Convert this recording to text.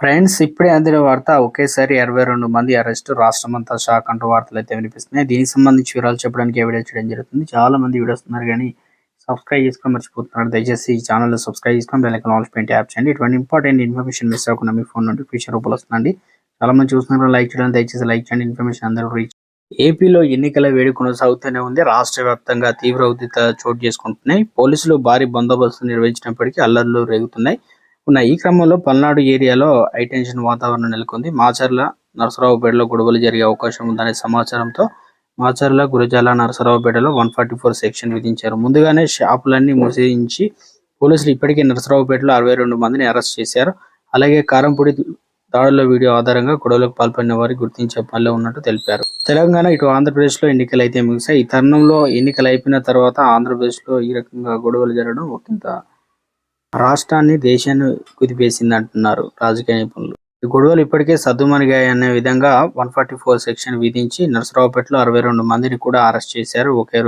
Friends ఇప్పుడే అందిన వార్త ఒకేసారి ఇరవై రెండు మంది అరెస్ట్. రాష్ట్రమంతా షాక్ అంటూ వార్తలు అయితే వినిపిస్తున్నాయి. దీనికి సంబంధించి వివరాలు చెప్పడానికి వీడియో చేయడం జరుగుతుంది. చాలా మంది వీడియోస్ ఉన్నారు కానీ సబ్స్క్రైబ్ చేసుకొని మర్చిపోతున్నారు. దయచేసి ఈ ఛానల్ సబ్స్క్రైబ్ చేసుకొని బెల్ నాలెడ్జ్ పెయింట్ యాప్ చేయండి. ఇటువంటి ఇంపార్టెంట్ ఇన్ఫర్మేషన్ మిస్ అవ్వకుండా మీ ఫోన్ నోటిఫికేషన్ రూపంలో వస్తుందండి. చాలా మంది చూస్తున్నారు. లైక్ చేయడం దయచేసి లైక్ చేయండి. ఇన్ఫర్మేషన్ అందరూ రీచ్ ఏపీలో ఎన్నికల వేడి కొనసాగుతూనే ఉంది. రాష్ట్ర వ్యాప్తంగా తీవ్ర ఉద్రిత చోటు చేసుకుంటున్నాయి. పోలీసులు భారీ బందోబస్తు నిర్వహించినప్పటికీ అల్లర్లు రేగుతున్నాయి. ఉన్న ఈ క్రమంలో పల్నాడు ఏరియాలో హైటెన్షన్ వాతావరణం నెలకొంది. మాచర్ల నరసరావుపేటలో గొడవలు జరిగే అవకాశం ఉందనే సమాచారంతో మాచర్ల గురజాల నరసరావుపేటలో వన్ ఫార్టీ ఫోర్ సెక్షన్ విధించారు. ముందుగానే షాపులన్నీ మూసేయించి పోలీసులు ఇప్పటికే నరసరావుపేటలో అరవై రెండు మందిని అరెస్ట్ చేశారు. అలాగే కారంపూడి దాడుల వీడియో ఆధారంగా గొడవలకు పాల్పడిన వారి గుర్తించే పనిలో ఉన్నట్టు తెలిపారు. తెలంగాణ ఇటు ఆంధ్రప్రదేశ్లో ఎన్నికలు అయితే ముగిశాయి. ఈ తరుణంలో ఎన్నికలు అయిపోయిన తర్వాత ఆంధ్రప్రదేశ్లో ఈ రకంగా గొడవలు జరగడం ఒకంత రాష్ట్రాన్ని దేశాన్ని కుదిపేసింది అంటున్నారు రాజకీయ నిపుణులు ఈ గొడవలు ఇప్పటికే సద్దుమణిగాయనే విధంగా వన్ ఫార్టీ ఫోర్ సెక్షన్ విధించి నరసరావుపేటలో అరవై రెండు మందిని కూడా అరెస్ట్ చేశారు ఒకే